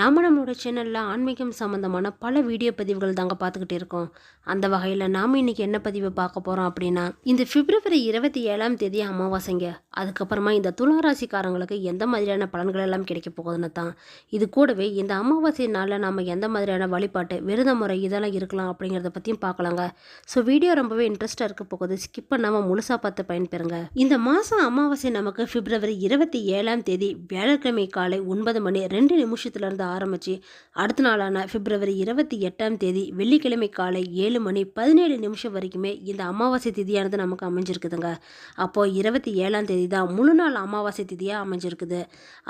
நாம் நம்மளோட சேனலில் ஆன்மீகம் சம்மந்தமான பல வீடியோ பதிவுகள் தாங்க பார்த்துக்கிட்டு இருக்கோம். அந்த வகையில் நாம் இன்றைக்கி என்ன பதிவு பார்க்க போகிறோம் அப்படின்னா இந்த பிப்ரவரி இருபத்தி ஏழாம் தேதி அமாவாசைங்க. அதுக்கப்புறமா இந்த துளாராசிக்காரங்களுக்கு எந்த மாதிரியான பலன்கள் எல்லாம் கிடைக்க போகுதுன்னு தான். இது கூடவே இந்த அமாவாசை நாளில் நாம் எந்த மாதிரியான வழிபாட்டு விரத முறை இதெல்லாம் இருக்கலாம் அப்படிங்கிறத பற்றியும் பார்க்கலாங்க. ஸோ வீடியோ ரொம்பவே இன்ட்ரெஸ்ட்டாக இருக்க போகுது. ஸ்கிப் பண்ணாமல் முழுசாக பார்த்து பயன்பெறுங்க. இந்த மாதம் அமாவாசை நமக்கு பிப்ரவரி இருபத்தி ஏழாம் தேதி வியாழக்கிழமை காலை ஒன்பது மணி ரெண்டு நிமிஷத்துலேருந்து ஆரம்பித்து அடுத்த நாளான பிப்ரவரி இருபத்தி எட்டாம் தேதி வெள்ளிக்கிழமை காலை ஏழு மணி பதினேழு நிமிஷம் வரைக்குமே இந்த அமாவாசை திதியானது நமக்கு அமைஞ்சிருக்குதுங்க. அப்போது இருபத்தி ஏழாம் தேதி தான் முழு நாள் அமாவாசை திதியாக அமைஞ்சிருக்குது.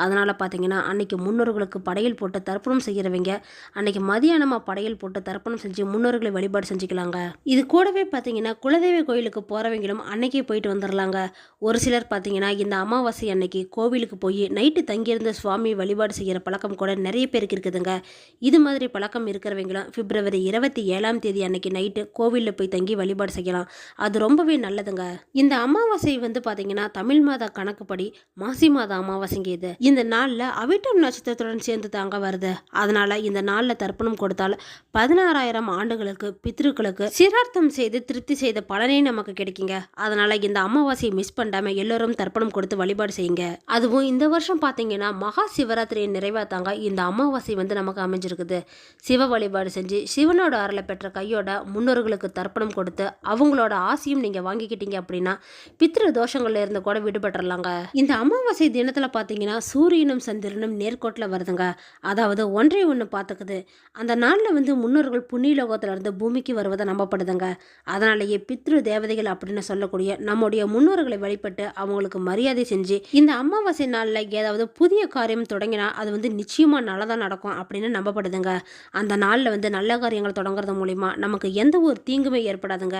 அதனால் பார்த்தீங்கன்னா அன்னைக்கு முன்னோர்களுக்கு படையல் போட்டு தர்ப்பணம் செய்கிறவங்க அன்றைக்கி மதியானமாக படையல் போட்டு தர்ப்பணம் செஞ்சு முன்னோர்களை வழிபாடு செஞ்சுக்கலாங்க. இது கூடவே பார்த்தீங்கன்னா குலதெய்வ கோயிலுக்கு போகிறவங்களும் அன்னைக்கே போயிட்டு வந்துடலாங்க ஒரு சிலர் பார்த்தீங்கன்னா இந்த அமாவாசை அன்னைக்கு கோவிலுக்கு போய் நைட்டு தங்கியிருந்த சுவாமி வழிபாடு செய்கிற பழக்கம் கூட நிறைய பேருக்கு இருக்குதுங்க. இது மாதிரி பழக்கம் இருக்கிறவங்களும் பிப்ரவரி இருபத்தி ஏழாம் தேதி அன்னைக்கு நைட்டு கோவிலில் போய் தங்கி வழிபாடு செய்யலாம். அது ரொம்பவே நல்லதுங்க. இந்த அமாவாசை வந்து பார்த்தீங்கன்னா தமிழ் மாத கணக்குப்படி மாசி மாத அமாவாசைங்க இது. இந்த நாளில் அவிட்டம் நட்சத்திரத்துடன் சேர்ந்து தாங்க வருது. அதனால இந்த நாளில் தர்ப்பணம் கொடுத்தால் பதினாறாயிரம் ஆண்டுகளுக்கு பித்ருக்களுக்கு சிரார்த்தம் செய்து திருப்தி செய்த பலனே நமக்கு கிடைக்குங்க. அதனால இந்த அமாவாசையை மிஸ் பண்ணாம எல்லோரும் தர்ப்பணம் கொடுத்து வழிபாடு செய்யுங்க. அதுவும் இந்த வருஷம் பார்த்தீங்கன்னா மகா சிவராத்திரியை நிறைவாத்தாங்க இந்த அமாவாசை வந்து நமக்கு அமைஞ்சிருக்குது. சிவ வழிபாடு செஞ்சு சிவனோட அருளை பெற்ற கையோட முன்னோர்களுக்கு தர்ப்பணம் கொடுத்து அவங்களோட ஆசையும் நீங்கள் வாங்கிக்கிட்டீங்க அப்படின்னா பித்திரு தோஷங்கள்ல இருந்து கூட விடுபட்டுறலாங்க. இந்த அமாவாசை தினத்தில் பார்த்தீங்கன்னா சூரியனும் சந்திரனும் நேர்கோட்டில் வருதுங்க. அதாவது ஒன்றை ஒன்று பார்த்துக்குது அந்த நாளில் வந்து முன்னோர்கள் புண்ணிய இருந்து பூமிக்கு வருவதை நம்பப்படுதுங்க. அதனாலேயே பித்ரு தேவதைகள் அப்படின்னு சொல்லக்கூடிய நம்முடைய முன்னோர்களை வழிபட்டு அவங்களுக்கு மரியாதை செஞ்சு இந்த அமாவாசை நாளில் ஏதாவது புதிய காரியம் தொடங்கினா அது வந்து நிச்சயமாக நல்லதாக நடக்கும் அப்படின்னு நம்பப்படுதுங்க. அந்த நாளில் வந்து நல்ல காரியங்கள் தொடங்குறது மூலிமா நமக்கு எந்த ஒரு தீங்குமே ஏற்படாதுங்க.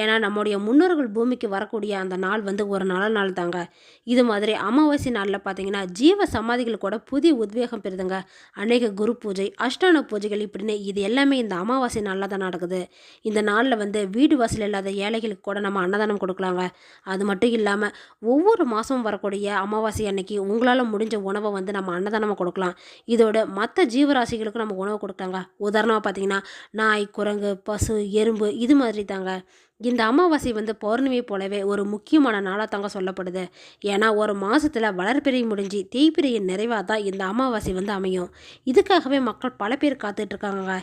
ஏன்னா நம்முடைய முன்னோர்கள் பூமிக்கு வரக்கூடிய அந்த நாள் வந்து ஒரு நல்ல நாள் தாங்க. இது மாதிரி அமாவாசை நாளில் பார்த்தீங்கன்னா ஜீவ சமாதிகள் கூட புதிய உத்வேகம் பெறுதுங்க. அநேக குரு பூஜை அஷ்டான பூஜைகள் இப்படின்னு இது எல்லாமே இந்த அமாவாசை நாளில் தான் நடக்குது. இந்த நாளில் வந்து வீடு வாசல் இல்லாத ஏழைகளுக்கு கூட நம்ம அன்னதானம் கொடுக்கலாங்க. அது மட்டும் இல்லாமல் ஒவ்வொரு மாதமும் வரக்கூடிய அமாவாசை அன்னைக்கு உங்களால் முடிஞ்ச உணவை வந்து நம்ம அன்னதானமாக கொடுக்கலாம். இதோட மற்ற ஜீவராசிகளுக்கும் நம்ம உணவு கொடுத்தாங்க. உதாரணமாக பார்த்தீங்கன்னா நாய் குரங்கு பசு எறும்பு இது மாதிரி தாங்க. இந்த அமாவாசை வந்து பௌர்ணமி போலவே ஒரு முக்கியமான நாளாக தாங்க சொல்லப்படுது. ஏன்னா ஒரு மாதத்தில் வளர்பிறை முடிஞ்சு தேய்பிறையின் நிறைவாக தான் இந்த அமாவாசை வந்து அமையும். இதுக்காகவே மக்கள் பல பேர் காத்துட்டு இருக்காங்க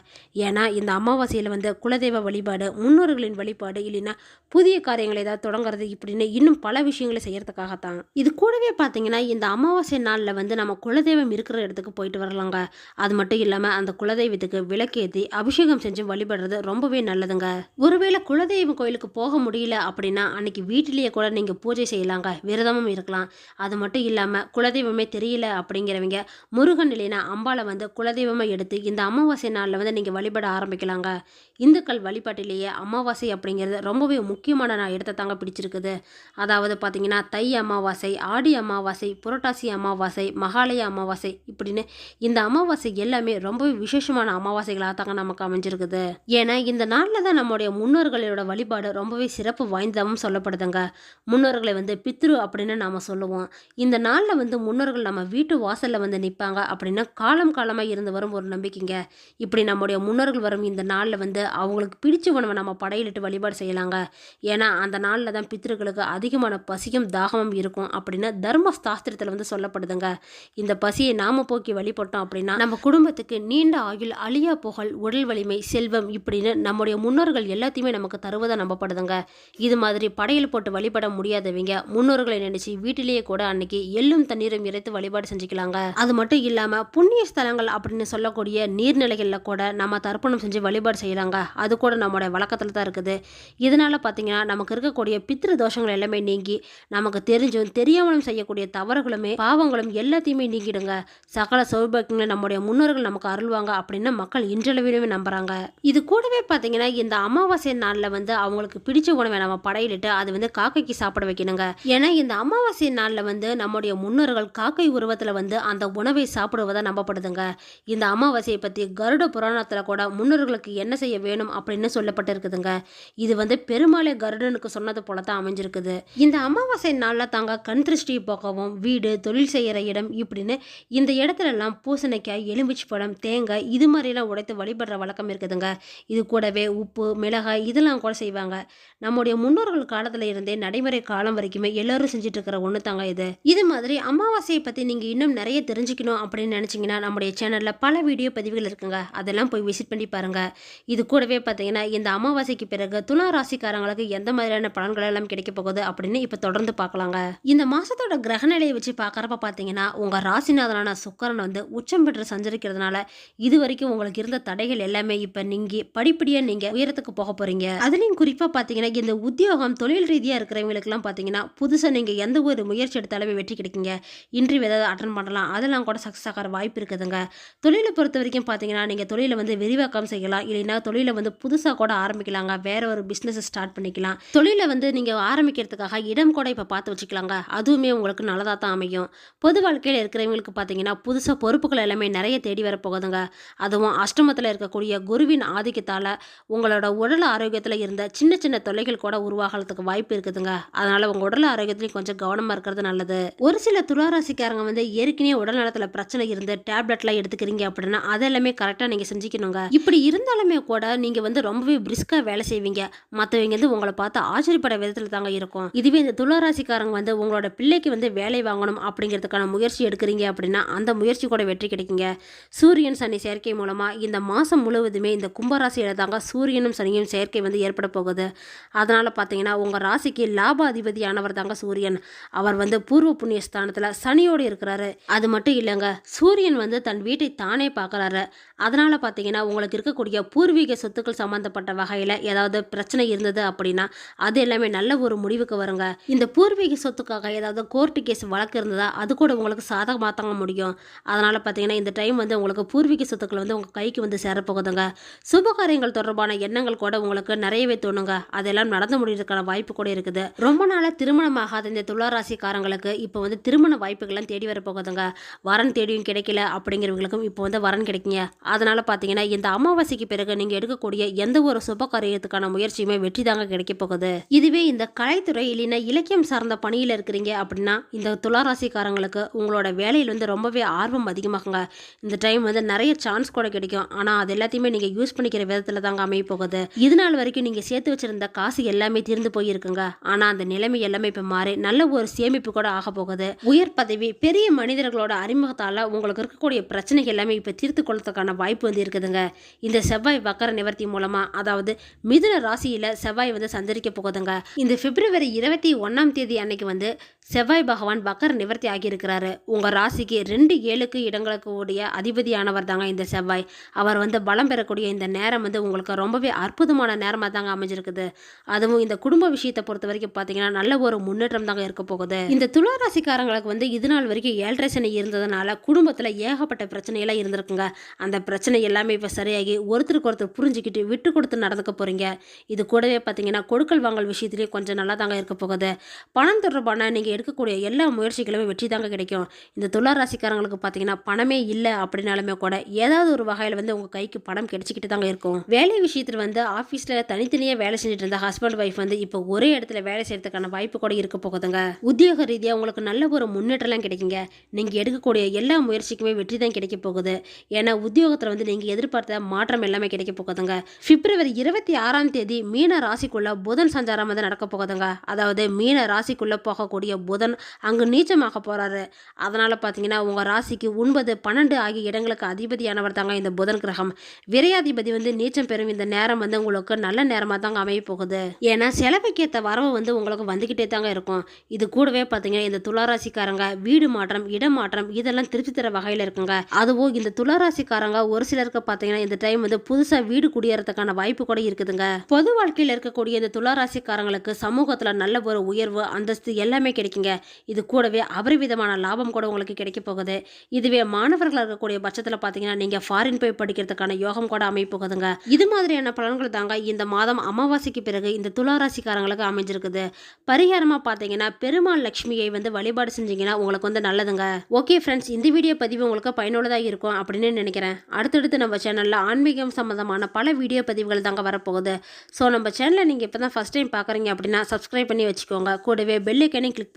ஏன்னா இந்த அமாவாசையில் வந்து குலதெய்வ வழிபாடு முன்னோர்களின் வழிபாடு இல்லைன்னா புதிய காரியங்களை ஏதாவது தொடங்குறது இப்படின்னு இன்னும் பல விஷயங்களை செய்கிறதுக்காகத்தான் இது கூடவே பார்த்தீங்கன்னா இந்த அமாவாசை நாளில் வந்து நம்ம குலதெய்வம் இருக்கிற இடத்துக்கு போயிட்டு வரலாங்க. அது மட்டும் இல்லாமல் அந்த குலதெய்வத்துக்கு விளக்கேற்றி அபிஷேகம் செஞ்சு வழிபடுறது ரொம்பவே நல்லதுங்க. ஒருவேளை குலதெய்வம் கோயிலுக்கு போக முடியல அப்படின்னா அன்னைக்கு வீட்டிலேயே கூட நீங்கள் பூஜை செய்யலாங்க. விரதமும் இருக்கலாம். அது மட்டும் இல்லாமல் குலதெய்வமே தெரியல அப்படிங்கிறவங்க முருகன் இல்லைனா அம்பாளை வந்து குலதெய்வமாக எடுத்து இந்த அமாவாசை நாளில் வந்து நீங்கள் வழிபட ஆரம்பிக்கலாங்க. இந்துக்கள் வழிபாட்டிலேயே அமாவாசை அப்படிங்கிறது ரொம்பவே முக்கியமான நான் இடத்த தாங்க பிடிச்சிருக்குது. அதாவது பார்த்தீங்கன்னா தை அமாவாசை ஆடி அமாவாசை புரட்டாசி அமாவாசை மகாலய அமாவாசை இப்படின்னு இந்த அமாவாசை எல்லாமே ரொம்பவே விசேஷமான அமாவாசைகளாக தாங்க நமக்கு அமைஞ்சிருக்குது. ஏன்னா இந்த நாளில் தான் நம்முடைய முன்னோர்களோட வழிபாடு ரொம்பவே சிறப்பு வாய்ந்ததாகவும் சொல்லப்படுதுங்க. முன்னோர்களை வந்து பித்ரு அப்படின்னு நாம் சொல்லுவோம். இந்த நாளில் வந்து முன்னோர்கள் நம்ம வீட்டு வாசலில் வந்து நிற்பாங்க அப்படின்னா காலம் காலமாக இருந்து வரும் ஒரு நம்பிக்கைங்க. இப்படி நம்முடைய முன்னோர்கள் வரும் இந்த நாளில் வந்து அவங்களுக்கு பிடிச்ச உணவை நம்ம படையிலிட்டு வழிபாடு செய்யலாங்க. ஏன்னா அந்த நாளில் தான் பித்ருக்களுக்கு அதிகமான பசியும் தாகமும் இருக்கும் அப்படின்னு தர்ம சாஸ்திரத்தில் வந்து சொல்லப்படுதுங்க. இந்த பசியை நாம போக்கி வழிபட்டோம் அப்படின்னா நம்ம குடும்பத்துக்கு நீண்ட ஆயுள் அழியா புகழ் உடல் வலிமை செல்வம் இப்படின்னு நம்முடைய முன்னோர்கள் எல்லாத்தையுமே நமக்கு தருவதை நம்பப்படுதுங்க. இது மாதிரி படையல் போட்டு வழிபட முடியாதவங்க முன்னோர்களை நினைச்சு வீட்டிலேயே கூட அன்னைக்கு எள்ளும் தண்ணீரும் இறைத்து வழிபாடு செஞ்சுக்கலாங்க. அது மட்டும் இல்லாம புண்ணிய ஸ்தலங்கள் அப்படின்னு சொல்லக்கூடிய நீர்நிலைகளில் கூட நம்ம தர்ப்பணம் செஞ்சு வழிபாடு செய்யலாங்க. அது கூட நம்மளோட வழக்கத்தில் தான் இருக்குது. இதனால பார்த்தீங்கன்னா நமக்கு இருக்கக்கூடிய பித்திரு தோஷங்கள் எல்லாமே நீங்கி நமக்கு தெரிஞ்சும் தெரியாமலும் செய்யக்கூடிய தவறுகளுமே பாவங்களும் எல்லாத்தையுமே நீங்கிடுங்க. சகல சௌபாக்கியங்களை நம்முடைய முன்னோர்கள் நமக்கு அருள்வாங்க அப்படின்னு மக்கள் இன்றளவிலுமே நம்புறாங்க. இது கூடவே பார்த்தீங்கன்னா இந்த அமாவாசை நாளில் வந்து அவங்களுக்கு பிடிச்ச உணவை நம்ம படையிலிட்டு அது வந்து காக்கைக்கு சாப்பிட வைக்கணுங்க. ஏன்னா இந்த அமாவாசை நாளில் வந்து நம்முடைய முன்னோர்கள் காக்கை உருவத்தில் வந்து அந்த உணவை சாப்பிடுவதை நம்பப்படுதுங்க. இந்த அமாவாசையை பற்றி கருட புராணத்தில் கூட முன்னோர்களுக்கு என்ன செய்ய வேணும் அப்படின்னு சொல்லப்பட்டிருக்குதுங்க. இது வந்து பெருமாளே கருடனுக்கு சொன்னது போல தான் அமைஞ்சிருக்குது. இந்த அமாவாசை நாளில் தாங்க கண் திருஷ்டி போக்கவும் வீடு தொழில் செய்கிற இடம் இப்படின்னு இந்த இடத்துலலாம் பூசணிக்காய் எலுமிச்சி பழம் தேங்காய் இது மாதிரிலாம் உடைத்து வழிபடுற வழக்கம் இருக்குதுங்க. இது கூடவே உப்பு மிளகாய் இதெல்லாம் கூட செய்வாங்க நம்முடைய முன்னோர்கள் காலத்துல இருந்தே நடைமுறை காலம் வரைக்குமே எல்லாரும் செஞ்சுட்டு இருக்கிற ஒன்று தாங்க இது. இது மாதிரி அமாவாசையை பற்றி நீங்கள் இன்னும் நிறைய தெரிஞ்சுக்கணும் அப்படின்னு நினச்சிங்கன்னா நம்முடைய சேனலில் பல வீடியோ பதிவுகள் இருக்குங்க. அதெல்லாம் போய் விசிட் பண்ணி பாருங்க. இது கூடவே பார்த்தீங்கன்னா இந்த அமாவாசைக்கு பிறகு துலா ராசிக்காரங்களுக்கு எந்த மாதிரியான பலன்கள் எல்லாம் கிடைக்க போகுது அப்படின்னு இப்போ தொடர்ந்து பார்க்கலாங்க இந்த மாசத்தோட கிரகநிலையை வச்சு பார்க்குறப்ப பார்த்தீங்கன்னா உங்கள் ராசிநாதனான சுக்கரன் வந்து உச்சம் பெற்று சஞ்சரிக்கிறதுனால இது வரைக்கும் உங்களுக்கு இருந்த தடைகள் எல்லாமே இப்போ நீங்க படிப்படியாக நீங்கள் உயரத்துக்கு போக போகிறீங்க அதுலேயும் குறிப்பாக பார்த்தீங்கன்னா இந்த உத்தியோகம் தொழில் ரீதியாக இருக்கிறவங்களுக்குலாம் பார்த்தீங்கன்னா புதுசாக நீங்கள் எந்த ஒரு முயற்சி எடுத்தாலுமே வெற்றி கிடைக்குங்க. இன்டர்வியூ ஏதாவது அட்டன் பண்ணலாம். அதெல்லாம் கூட சக்ஸஸ் ஆகிற வாய்ப்பு இருக்குதுங்க. தொழிலை பொறுத்த வரைக்கும் பார்த்தீங்கன்னா நீங்கள் தொழிலை வந்து விரிவாக்கம் செய்யலாம். இல்லைன்னா தொழிலை வந்து புதுசாக கூட ஆரம்பிக்கலாங்க. வேற ஒரு பிஸ்னஸ் ஸ்டார்ட் பண்ணிக்கலாம். தொழிலை வந்து நீங்கள் ஆரம்பிக்கிறதுக்காக இடம் கூட இப்போ பார்த்து வச்சுக்கலாங்க. அதுவுமே உங்களுக்கு நல்லதாக தான் அமையும். பொது வாழ்க்கையில் இருக்கிறவங்களுக்கு பார்த்தீங்கன்னா புதுசாக பொறுப்புகள் எல்லாமே நிறைய தேடி வரப்போகுதுங்க. அதுவும் அஷ்டமத்தில் இருக்கக்கூடிய குருவின் ஆதிக்கத்தால் உங்களோட உடல் ஆரோக்கியத்தில் இருந்த சின்ன சின்ன தொல்லைகள் கூட உருவாகிறதுக்கு வாய்ப்பு இருக்குதுங்க. அதனால் உங்கள் உடல் ஆரோக்கியத்துலையும் கொஞ்சம் கவனமாக இருக்கிறது நல்லது. ஒரு சில துளாராசிக்காரங்க வந்து ஏற்கனவே உடல் நலத்தில் பிரச்சனை இருந்து டேப்லெட்லாம் எடுத்துக்கிறீங்க அப்படின்னா அதெல்லாமே கரெக்டாக நீங்கள் செஞ்சுக்கணுங்க. இப்படி இருந்தாலுமே கூட நீங்கள் வந்து ரொம்பவே பிரிஸ்காக வேலை செய்வீங்க. மற்றவங்க வந்து உங்களை பார்த்து ஆச்சரியப்பட விதத்தில் தாங்க இருக்கும். இதுவே இந்த துளாராசிக்காரங்க வந்து உங்களோட பிள்ளைக்கு வந்து வேலை வாங்கணும் அப்படிங்கிறதுக்கான முயற்சி எடுக்கிறீங்க அப்படின்னா அந்த முயற்சி கூட வெற்றி கிடைக்குங்க. சூரியன் சனி சேர்க்கை மூலமாக இந்த மாதம் முழுவதுமே இந்த கும்பராசியில் தாங்க சூரியனும் சனியும் சேர்க்கை வந்து ஏற்பட போகுது. அதனால் பார்த்தீங்கன்னா உங்கள் ராசிக்கு லாப அதிபதியானவர் தாங்க சூரியன். அவர் வந்து பூர்வ புண்ணிய ஸ்தானத்தில் சனியோடு இருக்கிறாரு. அது மட்டும் இல்லைங்க சூரியன் வந்து தன் வீட்டை தானே பார்க்குறாரு அதனால் பார்த்தீங்கன்னா உங்களுக்கு இருக்கக்கூடிய பூர்வீக சொத்துக்கள் சம்மந்தப்பட்ட வகையில் ஏதாவது பிரச்சனை இருந்தது அப்படின்னா அது எல்லாமே நல்ல ஒரு முடிவுக்கு வருங்க. இந்த பூர்வீக சொத்துக்காக ஏதாவது கோர்ட்டு கேஸ் வழக்கு இருந்ததா அது கூட உங்களுக்கு சாதகமாக தாங்க முடியும். அதனால் பார்த்தீங்கன்னா இந்த டைம் வந்து உங்களுக்கு பூர்வீக சொத்துக்கள் வந்து உங்கள் கைக்கு வந்து சேரப்போகுதுங்க. சுபகாரியங்கள் தொடர்பான எண்ணங்கள் கூட உங்களுக்கு நிறையவே தோணும். தோணுங்க அதெல்லாம் நடந்து முடியறதுக்கான வாய்ப்பு கூட இருக்குது. ரொம்ப நாளாக திருமணம் ஆகாத இந்த துளாராசிக்காரங்களுக்கு இப்போ வந்து திருமண வாய்ப்புகள்லாம் தேடி வர போகுதுங்க. வரன் தேடியும் கிடைக்கல அப்படிங்கிறவங்களுக்கும் இப்போ வந்து வரன் கிடைக்குங்க. அதனால் பார்த்தீங்கன்னா இந்த அமாவாசைக்கு பிறகு நீங்கள் எடுக்கக்கூடிய எந்த ஒரு சுப காரியத்துக்கான முயற்சியுமே வெற்றி தாங்க கிடைக்க போகுது. இதுவே இந்த கலைத்துறை இல்லைன்னா இலக்கியம் சார்ந்த பணியில் இருக்கிறீங்க அப்படின்னா இந்த துளாராசிக்காரங்களுக்கு உங்களோட வேலையில் வந்து ரொம்பவே ஆர்வம் அதிகமாகுங்க. இந்த டைம் வந்து நிறைய சான்ஸ் கூட கிடைக்கும். ஆனால் அது எல்லாத்தையுமே நீங்கள் யூஸ் பண்ணிக்கிற விதத்தில் தாங்க அமைய போகுது. இது நாள் வரைக்கும் நீங்கள் சேர்த்து வச்சிருந்த காசு எல்லாமே தீர்ந்து போயிருக்குங்க. ஆனால் அந்த நிலைமை எல்லாமே இப்போ மாறி நல்ல ஒரு சேமிப்பு கூட ஆக போகுது. உயர் பதவி பெரிய மனிதர்களோட அறிமுகத்தால் உங்களுக்கு இருக்கக்கூடிய பிரச்சனைகள் எல்லாமே இப்போ தீர்த்து கொள்றதுக்கான வாய்ப்பு வந்து இருக்குதுங்க. இந்த செவ்வாய் வக்கர நிவர்த்தி மூலமாக அதாவது மிதுன ராசியில் செவ்வாய் வந்து சந்தரிக்க போகுதுங்க. இந்த பிப்ரவரி இருபத்தி ஒன்றாம் தேதி அன்னைக்கு வந்து செவ்வாய் பகவான் பக்கர் நிவர்த்தி ஆகியிருக்கிறாரு. உங்கள் ராசிக்கு ரெண்டு ஏழுக்கு இடங்களுக்கு உடைய அதிபதியானவர் தாங்க இந்த செவ்வாய். அவர் வந்து பலம் பெறக்கூடிய இந்த நேரம் வந்து உங்களுக்கு ரொம்பவே அற்புதமான நேரமாக தாங்க அமைஞ்சிருக்குது. அதுவும் இந்த குடும்ப விஷயத்தை பொறுத்த வரைக்கும் பார்த்தீங்கன்னா நல்ல ஒரு முன்னேற்றம் தாங்க இருக்க போகுது. இந்த துளாராசிக்காரங்களுக்கு வந்து இது நாள் வரைக்கும் ஏழரை சனி இருந்ததுனால குடும்பத்தில் ஏகப்பட்ட பிரச்சனையெல்லாம் இருந்திருக்குங்க. அந்த பிரச்சனை எல்லாமே இப்போ சரியாகி ஒருத்தருக்கு ஒருத்தர் புரிஞ்சுக்கிட்டு விட்டு கொடுத்து நடந்துக்க போகிறீங்க இது கூடவே பார்த்தீங்கன்னா கொடுக்கல் வாங்கல் விஷயத்துலேயே கொஞ்சம் நல்லா தாங்க இருக்க போகுது. பணம் தொடர்பான நீங்கள் எடுக்கக்கூடிய எல்லா முயற்சிகளுமே வெற்றி தாங்க கிடைக்கும். இந்த துளாராசிக்காரங்களுக்கு பார்த்தீங்கன்னா பணமே இல்லை அப்படின்னாலுமே கூட ஏதாவது ஒரு வகையில் வந்து உங்கள் கைக்கு பணம் கிடைச்சிக்கிட்டு தாங்க இருக்கும். வேலை விஷயத்தில் வந்து ஆஃபீஸில் தனித்தனியாக வேலை செஞ்சுட்டு இருந்த ஹஸ்பண்ட் ஒய்ஃப் வந்து இப்போ ஒரே இடத்துல வேலை செய்யறதுக்கான வாய்ப்பு கூட இருக்க போகுதுங்க. உத்தியோக ரீதியாக உங்களுக்கு நல்ல ஒரு முன்னேற்றம்லாம் கிடைக்குங்க. நீங்கள் எடுக்கக்கூடிய எல்லா முயற்சிக்குமே வெற்றி தான் கிடைக்க போகுது. ஏன்னா உத்தியோகத்தில் வந்து நீங்கள் எதிர்பார்த்த மாற்றம் எல்லாமே கிடைக்க போகுதுங்க. பிப்ரவரி இருபத்தி ஆறாம் தேதி மீன ராசிக்குள்ள புதன் சஞ்சாரம் வந்து நடக்க போகுதுங்க. அதாவது மீன ராசிக்குள்ள போகக்கூடிய புதன் அங்கு நீச்சமாக போகிறாரு அதனால் பார்த்தீங்கன்னா உங்கள் ராசிக்கு ஒன்பது பன்னெண்டு ஆகிய இடங்களுக்கு அதிபதியானவர் தாங்க இந்த புதன் கிரகம். விரையாதிபதி வந்து நீச்சம் பெறும் இந்த நேரம் வந்து உங்களுக்கு நல்ல நேரமாக தாங்க அமைய போகுது ஏன்னா செலவுக்கேற்ற வரவு வந்து உங்களுக்கு வந்துக்கிட்டே தாங்க இருக்கும். இது கூடவே பார்த்தீங்கன்னா இந்த துளாராசிக்காரங்க வீடு மாற்றம் இடம் மாற்றம் இதெல்லாம் திருப்தி தர வகையில் இருக்குங்க. அதுவும் இந்த துளாராசிக்காரங்க ஒரு சிலருக்கு பார்த்தீங்கன்னா இந்த டைம் வந்து புதுசாக வீடு குடியேறதுக்கான வாய்ப்பு கூட இருக்குதுங்க. பொது வாழ்க்கையில் இருக்கக்கூடிய இந்த துளாராசிக்காரங்களுக்கு சமூகத்தில் நல்ல ஒரு உயர்வு அந்தஸ்து எல்லாமே கிடைக்கும். கிடைக்குங்க இது கூடவே அபரிவிதமான லாபம் கூட உங்களுக்கு கிடைக்க போகுது. இதுவே மாணவர்களாக இருக்கக்கூடிய பட்சத்தில் பார்த்தீங்கன்னா நீங்கள் ஃபாரின் போய் படிக்கிறதுக்கான யோகம் கூட அமைப்போகுதுங்க இது மாதிரியான பலன்கள் தாங்க இந்த மாதம் அமாவாசைக்கு பிறகு இந்த துளாராசிக்காரங்களுக்கு அமைஞ்சிருக்குது. பரிகாரமாக பார்த்தீங்கன்னா பெருமாள் லக்ஷ்மியை வந்து வழிபாடு செஞ்சீங்கன்னா உங்களுக்கு வந்து நல்லதுங்க. ஓகே ஃப்ரெண்ட்ஸ் இந்த வீடியோ பதிவு உங்களுக்கு பயனுள்ளதாக இருக்கும் அப்படின்னு நினைக்கிறேன். அடுத்தடுத்து நம்ம சேனலில் ஆன்மீகம் சம்மந்தமான பல வீடியோ பதிவுகள் தாங்க வரப்போகுது. ஸோ நம்ம சேனலை நீங்கள் இப்போ தான் ஃபஸ்ட் டைம் பார்க்குறீங்க அப்படின்னா சப்ஸ்கிரைப் பண்ணி வச்சுக்கோங்க. கூடவே பெல்லைக்கனையும் கிளிக்